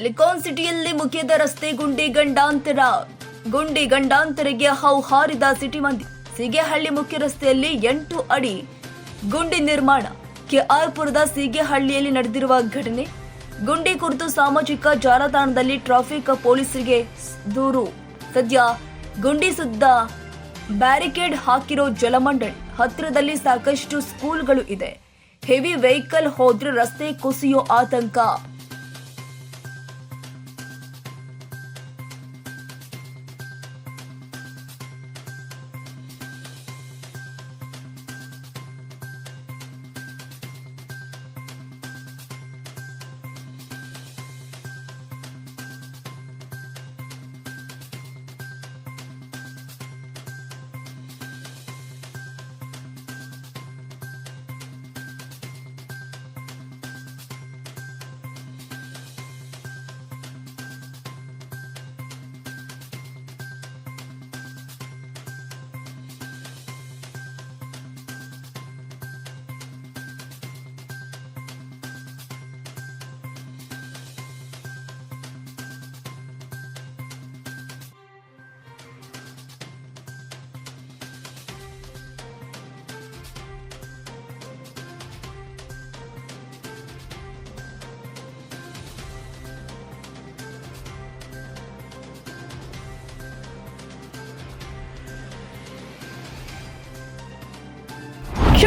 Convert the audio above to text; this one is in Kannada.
ಸಿಲಿಕಾನ್ ಸಿಟಿಯಲ್ಲಿ ಮುಖ್ಯದ ರಸ್ತೆ ಗುಂಡಿ ಗಂಡಾಂತರ. ಗುಂಡಿ ಗಂಡಾಂತರಿಗೆ ಹೌಹಾರಿದ ಸಿಟಿ ಮಂದಿ. ಸೀಗೆಹಳ್ಳಿ ಮುಖ್ಯ ರಸ್ತೆಯಲ್ಲಿ ಎಂಟು ಅಡಿ ಗುಂಡಿ ನಿರ್ಮಾಣ. ಕೆಆರ್ಪುರದ ಸೀಗೆಹಳ್ಳಿಯಲ್ಲಿ ನಡೆದಿರುವ ಘಟನೆ. ಗುಂಡಿ ಕುರಿತು ಸಾಮಾಜಿಕ ಜಾಲತಾಣದಲ್ಲಿ ಟ್ರಾಫಿಕ್ ಪೊಲೀಸರಿಗೆ ದೂರು. ಸದ್ಯ ಗುಂಡಿ ಸುದ್ದ ಬ್ಯಾರಿಕೇಡ್ ಹಾಕಿರೋ ಜಲಮಂಡಳಿ. ಹತ್ತಿರದಲ್ಲಿ ಸಾಕಷ್ಟು ಸ್ಕೂಲ್ಗಳು ಇದೆ. ಹೆವಿ ವೆಹಿಕಲ್ ಹೋದ್ರೆ ರಸ್ತೆ ಕುಸಿಯೋ ಆತಂಕ.